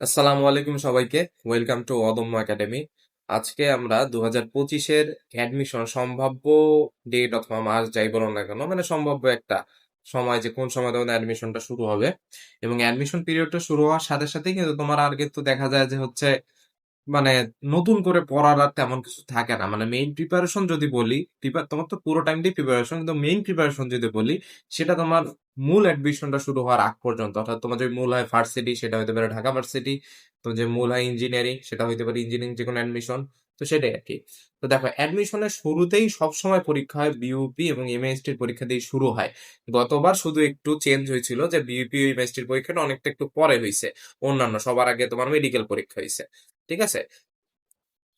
আসসালামু আলাইকুম সবাইকে। ওয়েলকাম টু অদম্য একাডেমি আজকে আমরা দু হাজার পঁচিশের অ্যাডমিশন সম্ভাব্য ডেট অথবা মাস যাই বলো না কেন মানে সম্ভাব্য একটা সময় যে কোন সময় তোমাদের অ্যাডমিশনটা শুরু হবে। এবং অ্যাডমিশন পিরিয়ডটা শুরু হওয়ার সাথে সাথে কিন্তু তোমার আর কিন্তু দেখা যায় যে হচ্ছে মানে নতুন করে পড়ার আর তেমন কিছু থাকে না। মানে মেইন প্রিপারেশন যদি বলি তোমার তো পুরো টাইমটাই প্রিপারেশন কিন্তু মেইন প্রিপারেশন যদি বলি, সেটা তোমার মূল অ্যাডমিশনটা শুরু হওয়ার আগ পর্যন্ত। অর্থাৎ তোমার যদি মূল হয় ভার্সিটি সেটা হতে পারে ঢাকা ভার্সিটি তো যে মূল হয় ইঞ্জিনিয়ারিং সেটা হতে পারে ইঞ্জিনিয়ারিং যে কোনো অ্যাডমিশন তো সেটাই আর কি তো দেখো অ্যাডমিশনের শুরুতেই সবসময় পরীক্ষা হয় বিউপি এবং এমএসটির পরীক্ষা দিয়ে শুরু হয়। গতবার শুধু একটু চেঞ্জ হয়েছিল যে বিইউপি এমএসটির পরীক্ষাটা অনেকটা একটু পরে হয়েছে অন্যান্য সবার আগে তোমার মেডিকেল পরীক্ষা হয়েছে ঠিক আছে?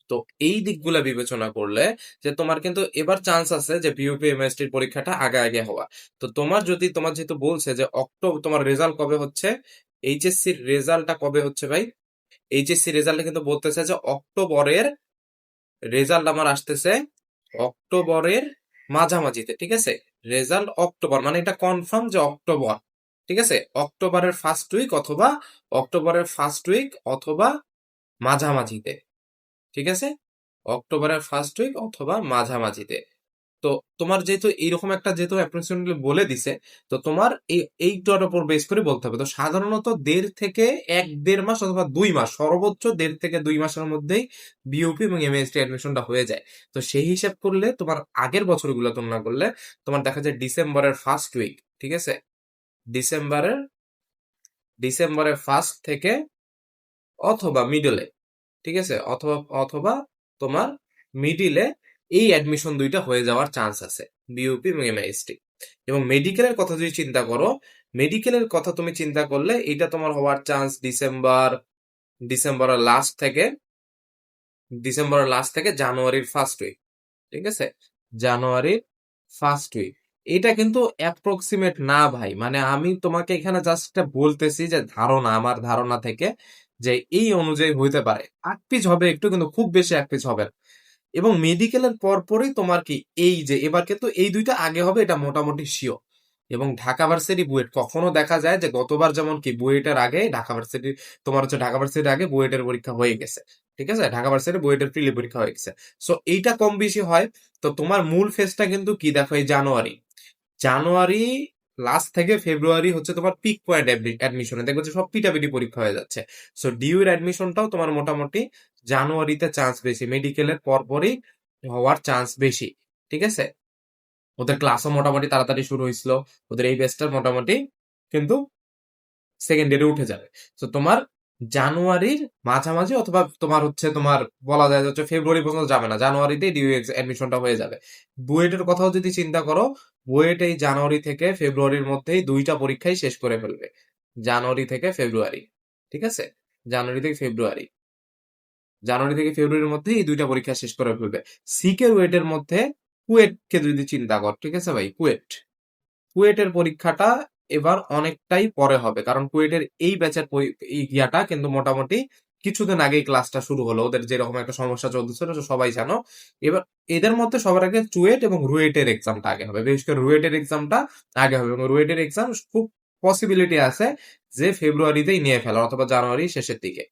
তো এই দিকগুলা বিবেচনা করলে যে তোমার কিন্তু এবার চান্স আছে যে বিইউপি এমএসটির পরীক্ষাটা আগে আগে হওয়া। তো তোমার যদি, তোমার যেহেতু বলছে যে অক্টোবর তোমার রেজাল্ট কবে হচ্ছে? এইচএসসির রেজাল্টটা কবে হচ্ছে ভাই? এইচএসসি রেজাল্টে কিন্তু বলতেছে যে অক্টোবরের রেজাল্ট আমার আসতেছে অক্টোবরের মাঝামাঝিতে, ঠিক আছে? রেজাল্ট অক্টোবর মানে এটা কনফার্ম যে অক্টোবর ঠিক আছে? অক্টোবরের ফার্স্ট উইক অথবা অক্টোবরের ফার্স্ট উইক অথবা মাঝামাঝিতে, ঠিক আছে? অক্টোবরের ফার্স্ট উইক অথবা মাঝামাঝিতে। তো তোমার যেহেতু এইরকম একটা যেহেতু অ্যাপ্রক্সিমেটলি বলে দিছে, তো তোমার এই, এইটার উপর বেস করে বলতে হবে। তো সাধারণত দেড় থেকে এক, দেড় মাস অথবা দুই মাস, সর্বোচ্চ দেড় থেকে দুই মাসের মধ্যেই বিইউপি এবং এমএসটি অ্যাডমিশনটা হয়ে যায়। তো সেই হিসাব করলে তোমার আগের বছরগুলো তুলনা করলে তোমার দেখা যায় ডিসেম্বরের ফার্স্ট উইক ঠিক আছে? ডিসেম্বরের ডিসেম্বরের ফার্স্ট থেকে অথবা মিডলে ঠিক আছে? অথবা অথবা তোমার মিডিলে এই অ্যাডমিশন দুইটা হয়ে যাওয়ার চান্স আছে বিইউপি এবং এমআইএসটি এবং মেডিকেলের কথা যদি চিন্তা করো মেডিকেলের কথা তুমি চিন্তা করলে এটা তোমার হওয়ার চান্স ডিসেম্বর ডিসেম্বরের লাস্ট থেকে ডিসেম্বরের লাস্ট থেকে জানুয়ারির ফার্স্ট উইক ঠিক আছে? জানুয়ারির ফার্স্ট উইক এটা কিন্তু অ্যাপ্রক্সিমেট না ভাই মানে আমি তোমাকে এখানে জাস্ট বলতেছি যে ধারণা, আমার ধারণা থেকে যে এই অনুযায়ী হইতে পারে। এক পিচ হবে, একটু কিন্তু খুব বেশি এক পিচ হবে এবং মেডিকেলের পরপরই তোমার কি এই যে, এবার কিন্তু এই দুইটা আগে হবে, এটা মোটামুটি শিওর এবং ঢাকা ভার্সিটি বুয়েট, কখনো দেখা যায় যে গতবার যেমন কি বুয়েটের আগে, ঢাকা ভার্সিটি তোমার হচ্ছে ঢাকা ভার্সিটির আগে বুয়েটের পরীক্ষা হয়ে গেছে। ঠিক আছে? ঢাকা ভার্সিটি বুয়েটের প্রিলি পরীক্ষা হয়ে গেছে। সো এইটা কম বেশি হয়। তো তোমার মূল ফেজটা কিন্তু কি দেখো, এই জানুয়ারি। জানুয়ারি লাস্ট থেকে ফেব্রুয়ারি হচ্ছে তোমার পিক পয়েন্ট অ্যাডমিশনে দেখবে যে সব পিটাপিটি পরীক্ষা হয়ে যাচ্ছে। সো ডিউ এর অ্যাডমিশনটাও তোমার মোটামুটি জানুয়ারিতে চান্স বেশি। মেডিকেলের পরপরই হওয়ার চান্স বেশি। ঠিক আছে? ওদের ক্লাসও মোটামুটি তাড়াতাড়ি শুরু হয়েছিল। ওদের এই বেস্টার মোটামুটি কিন্তু সেকেন্ড ইয়ারে উঠে যাবে। তো তোমার জানুয়ারির মাঝামাঝি অথবা তোমার হচ্ছে তোমার বলা যায় হচ্ছে ফেব্রুয়ারি পর্যন্ত যাবে না। জানুয়ারিতে ডিউ অ্যাডমিশনটা হয়ে যাবে। বুয়েটের কথাও যদি চিন্তা করো, বুয়েট এই জানুয়ারি থেকে ফেব্রুয়ারির মধ্যেই দুইটা পরীক্ষাই শেষ করে ফেলবে। জানুয়ারি থেকে ফেব্রুয়ারি, ঠিক আছে? জানুয়ারি থেকে ফেব্রুয়ারি। জানুয়ারি থেকে ফেব্রুয়ারির মধ্যে এই দুইটা পরীক্ষা শেষ করে ফেলবে। সিকের ওয়েটের মধ্যে কুয়েটকে যদি চিন্তা কর, ঠিক আছে ভাই? কুয়েট। কুয়েটের পরীক্ষাটা এবার অনেকটাই পরে হবে। কারণ কুয়েটের এই ব্যাচের ইয়াটা কিন্তু মোটামুটি কিছুদিন আগেই ক্লাসটা শুরু হলো। ওদের যেরকম একটা সমস্যা চলতেছিল সবাই জানো। এবার এদের মধ্যে সবার আগে চুয়েট এবং রুয়েটের এক্সামটা আগে হবে। বিশেষ করে রুয়েটের এক্সামটা আগে হবে এবং রুয়েটের এক্সাম খুব পসিবিলিটি আছে যে ফেব্রুয়ারিতেই নিয়ে ফেলা অথবা জানুয়ারি শেষের দিকে।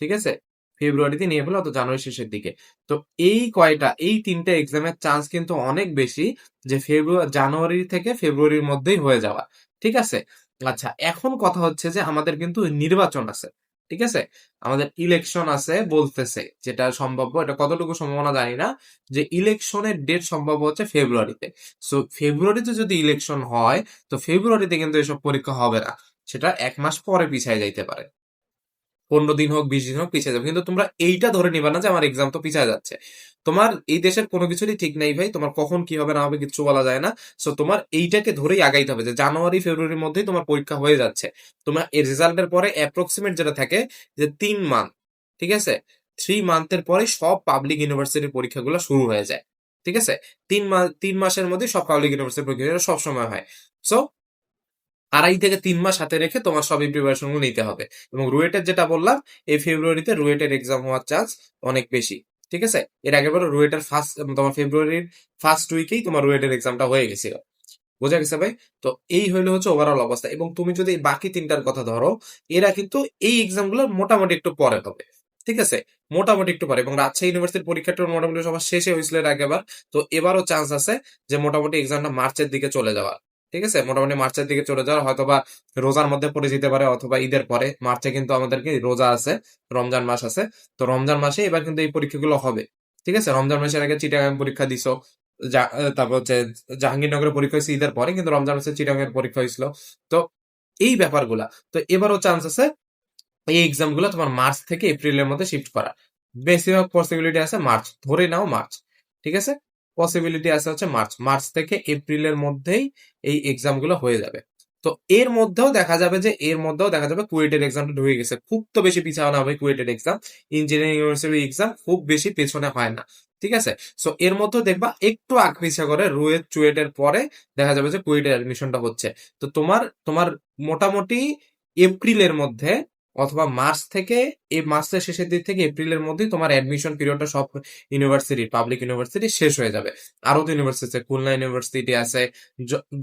ঠিক আছে? ফেব্রুয়ারিতে নিয়ে ফেলা, অথবা জানুয়ারি শেষের দিকে। তো এই কয়টা, এই তিনটে এক্সামের চান্স কিন্তু অনেক বেশি যে ফেব্রুয়ারি জানুয়ারি থেকে ফেব্রুয়ারির মধ্যেই হয়ে যাওয়া। ঠিক আছে? আচ্ছা এখন কথা হচ্ছে যে আমাদের কিন্তু নির্বাচন আছে। ঠিক আছে? আমাদের ইলেকশন আছে বলতেছে, যেটা সম্ভাব্য, এটা কতটুকু সম্ভাবনা জানি না, যে ইলেকশনের ডেট সম্ভব হচ্ছে ফেব্রুয়ারিতে। সো ফেব্রুয়ারিতে যদি ইলেকশন হয়, তো ফেব্রুয়ারিতে কিন্তু এসব পরীক্ষা হবে না। সেটা এক মাস পরে পিছায় যাইতে পারে। পনেরো দিন হোক, বিশ দিন হোক, পিছিয়ে যাবে। কিন্তু তোমরা এইটা ধরে নিবা না যে আমার এক্সাম তো পিছিয়ে যাচ্ছে। তোমার এই দেশের কোনো কিছুরই ঠিক নেই ভাই। তোমার কখন কি হবে না হবে কিছু বলা যায় না। সো তোমার এইটাকে ধরেই আগাইতে হবে যে জানুয়ারি, ফেব্রুয়ারির মধ্যেই তোমার পরীক্ষা হয়ে যাচ্ছে। তোমার এর রেজাল্টের পরে অ্যাপ্রক্সিমেট যেটা থাকে যে তিন মান্থ ঠিক আছে? থ্রি মান্থের পরে সব পাবলিক ইউনিভার্সিটির পরীক্ষাগুলো শুরু হয়ে যায়। ঠিক আছে? তিন মাস তিন মাসের মধ্যে সব পাবলিক ইউনিভার্সিটির পরীক্ষা সব সময় হয়। সো আড়াই থেকে তিন মাস হাতে রেখে তোমার সবই প্রিপারেশন নিতে হবে। এবং রুয়েটের যেটা বললাম, এই ফেব্রুয়ারিতে রুয়েটের এক্সাম হওয়ার চান্স অনেক বেশি, ঠিক আছে? এর আগে বলো রুয়েটের ফার্স্ট তোমার ফেব্রুয়ারির ফার্স্ট উইকেই তোমার রুয়েটের এক্সামটা হয়ে গেছিল। বোঝা গেছে ভাই? তো এই হইল হচ্ছে ওভারঅল অবস্থা। এবং তুমি যদি বাকি তিনটার কথা ধরো, এরা কিন্তু এই এক্সামগুলো মোটামুটি একটু পরে হবে, ঠিক আছে? মোটামুটি একটু পরে। এবং রাজশাহী ইউনিভার্সিটির পরীক্ষাটা মোটামুটি সবার শেষে হয়েছিল এর আগেবার তো এবারও চান্স আছে যে মোটামুটি এক্সামটা মার্চের দিকে চলে যাওয়ার। ঠিক আছে? মোটামুটি মার্চের দিকে চলে যাওয়ার, হয়তোবা রোজার মধ্যে পড়ে যেতে পারে, অথবা ঈদের পরে। মার্চে কিন্তু আমাদের কি? রোজা আছে, রমজান মাস আছে। তো রমজান মাসে এবার কিন্তু এই পরীক্ষাগুলো হবে। ঠিক আছে? রমজান মাসের আগে চিটাগাং পরীক্ষা দিছো তারপর হচ্ছে জাহাঙ্গীরনগরের পরীক্ষা হয়েছে ঈদের পরে, কিন্তু রমজান মাসে চিটাগাংয়ের পরীক্ষা হয়েছিল। তো এই ব্যাপারগুলা, তো এবারও চান্স আছে এই এক্সামগুলো তোমার মার্চ থেকে এপ্রিলের মধ্যে শিফট করা বেশিরভাগ পসিবিলিটি আছে মার্চ, ধরে নাও মার্চ। ঠিক আছে? পসিবিলিটি আছে হচ্ছে মার্চ মার্চ থেকে এপ্রিলের মধ্যেই এই এক্সামগুলো হয়ে যাবে। তো এর মধ্যেও দেখা যাবে যে, এর মধ্যেও দেখা যাবে কুয়েটের এক্সামটা ঢুকে গেছে। খুব তো বেশি পিছানো হবে কুয়েটের এক্সাম ইঞ্জিনিয়ারিং ইউনিভার্সিটির এক্সাম খুব বেশি পেছনে হয় না। ঠিক আছে? সো এর মধ্যে দেখবা একটু আগ পিছা করে রুয়েট চুয়েটের পরে দেখা যাবে যে কুয়েটের অ্যাডমিশনটা হচ্ছে। তো তোমার তোমার মোটামুটি এপ্রিলের মধ্যে অথবা মার্চ থেকে এই মার্চের শেষের দিক থেকে এপ্রিলের মধ্যেই তোমার অ্যাডমিশন পিরিয়ডটা সব ইউনিভার্সিটি পাবলিক ইউনিভার্সিটি শেষ হয়ে যাবে। আরও তো ইউনিভার্সিটি আছে, খুলনা ইউনিভার্সিটি আছে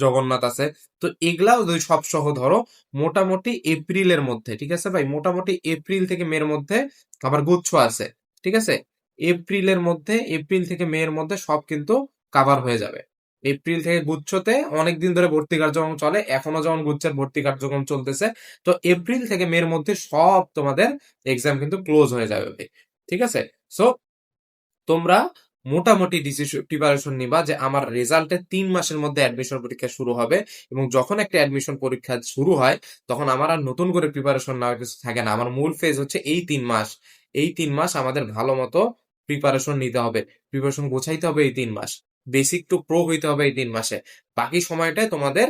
জগন্নাথ আছে। তো এগুলাও যদি সব সহ ধরো, মোটামুটি এপ্রিলের মধ্যে, ঠিক আছে ভাই? মোটামুটি এপ্রিল থেকে মের মধ্যে আবার গুচ্ছ আছে, ঠিক আছে? এপ্রিলের মধ্যে, এপ্রিল থেকে মে এর মধ্যে সব কিন্তু কাভার হয়ে যাবে। এপ্রিল থেকে গুচ্ছতে অনেকদিন ধরে ভর্তি কার্যক্রম চলে। এখনও যেমন গুচ্ছের ভর্তি কার্যক্রম চলতেছে। তো এপ্রিল থেকে মের মধ্যে সব তোমাদের এক্সাম কিন্তু ক্লোজ হয়ে যাবে। ঠিক আছে? সো তোমরা মোটামুটি ডিসিশন প্রিপারেশন নিবা যে আমার রেজাল্টে তিন মাসের মধ্যে অ্যাডমিশন পরীক্ষা শুরু হবে এবং যখন একটা অ্যাডমিশন পরীক্ষা শুরু হয়, তখন আমার আর নতুন করে প্রিপারেশন নেওয়ার কিছু থাকে না। আমার মূল ফেজ হচ্ছে এই তিন মাস। এই তিন মাস আমাদের ভালো মতো প্রিপারেশন নিতে হবে। প্রিপারেশন গোছাইতে হবে এই তিন মাস। বেসিক টু প্রো হইতে হবে এই তিন মাসে। বাকি সময়টায় তোমাদের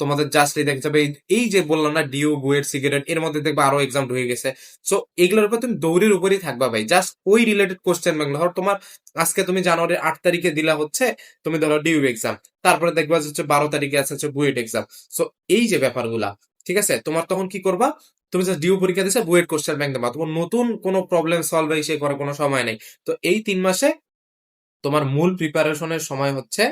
তোমাদের জাস্ট এই দেখা যাবে এই- যে বললাম না ডিও গুয়েট সিগারেট এর মধ্যে দেখবে আরও এক্সাম ঢুকে গেছে। সো এগুলোর উপর তুমি দৌড়ের উপরেই থাকবা ভাই। জাস্ট ওই রিলেটেড কোশ্চেন ব্যাংক ধর তোমার আজকে তুমি জানুয়ারির আট তারিখে দিলা হচ্ছে, তুমি ধরো ডিউ এক্সাম তারপরে দেখবা হচ্ছে বারো তারিখে আছে হচ্ছে বুয়েট এক্সাম সো এই যে ব্যাপারগুলা, ঠিক আছে? তোমার তখন কি করবা? তুমি জাস্ট ডিউ পরীক্ষা দিছে বুয়েট কোশ্চেন ব্যাংক দেবা। তোমার নতুন কোনো প্রবলেম সলভ হয়ে সে করার কোনো সময় নেই। তো এই তিন মাসে তোমার মূল প্রিপারেশনের সময় হচ্ছে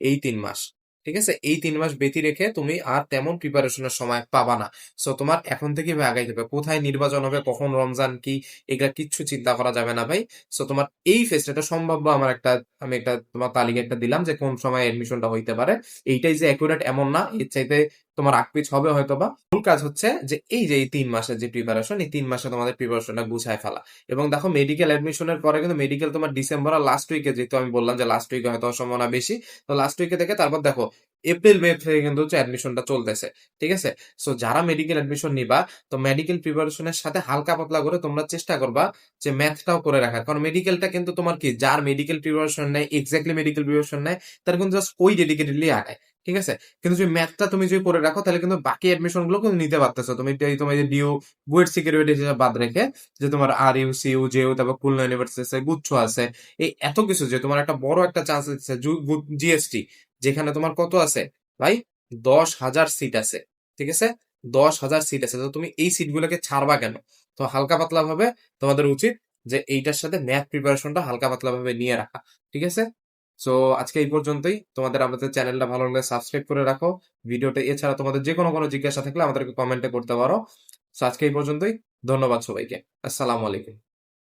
এই তিন মাস। ঠিক আছে? এই তিন মাস ব্যতি রেখে তুমি আর তেমন প্রিপারেশনের সময় পাবা না। সো তোমার এখন থেকে আগাই যাবে কোথায় নির্বাচন হবে, কখন রমজান, কি, এগুলা কিচ্ছু চিন্তা করা যাবে না ভাই। সো তোমার এই ফেসটা এটা সম্ভাব্য আমার একটা, আমি একটা তোমার তালিকা একটা দিলাম যে কোন সময় এডমিশনটা হইতে পারে। এইটাই যে অ্যাকুরেট এমন না, এর চাইতে তোমার আকপিচ হবে হয়তো বা মূল কাজ হচ্ছে যে এই যে এই তিন মাসের যে প্রিপারেশন এই তিন মাসে তোমাদের প্রিপারেশনটা গুছায় ফেলা। এবং দেখো মেডিকেল অ্যাডমিশনের পরে কিন্তু মেডিকেল তোমার ডিসেম্বর আর লাস্ট উইকে যেহেতু আমি বললাম যে লাস্ট উইকে হয়তো সম্ভাবনা বেশি, তো লাস্ট উইকে থেকে তারপর দেখো এপ্রিল মে থেকে কিন্তু হচ্ছে অ্যাডমিশনটা চলতেছে, ঠিক আছে? সো যারা মেডিকেল অ্যাডমিশন নিবা, তো মেডিকেল প্রিপারেশনের সাথে হালকা পাতলা করে তোমরা চেষ্টা করবা যে ম্যাথটাও করে রাখার। কারণ মেডিকেলটা কিন্তু তোমার কি? যার মেডিকেল প্রিপারেশন নেয় এক্স্যাক্টলি মেডিকেল প্রিপারেশন নেয়, তার কিন্তু জাস্ট ওই ডেডিকেটেডলি আগায় ঠিক আছে? কিন্তু যদি ম্যাথটা তুমি যদি করে রাখো, তাহলে কিন্তু বাকি অ্যাডমিশনগুলো কিন্তু নিতে পারতেছো। তুমি তোমার যে ডিও বুয়েট সিকিউরিটি হিসেবে বাদ রেখে যে তোমার আর ইউ সি ইউ জেউ তারপর খুলনা ইউনিভার্সিটি গুচ্ছ আছে, এই এত কিছু যে তোমার একটা বড় একটা চান্স দিচ্ছে জিএসটি যেখানে তোমার কত আছে? ভাই, দশ হাজার সিট আছে, ঠিক আছে? দশ হাজার সিট আছে। তো তুমি এই সিটগুলোকে ছাড়বা কেন? তো হালকা পাতলা ভাবে তোমাদের উচিত যে এইটার সাথে ম্যাথ প্রিপারেশনটা হালকা পাতলা ভাবে নিয়ে রাখা, ঠিক আছে? সো আজকে এই পর্যন্তই। তোমাদের আমাদের চ্যানেলটা ভালো লাগলে সাবস্ক্রাইব করে রাখো। ভিডিওটা এছাড়া তোমাদের যে কোনো কোনো জিজ্ঞাসা থাকলে আমাদেরকে কমেন্টে করতে পারো। সো আজকে এই পর্যন্তই। ধন্যবাদ সবাইকে। আসসালামু আলাইকুম।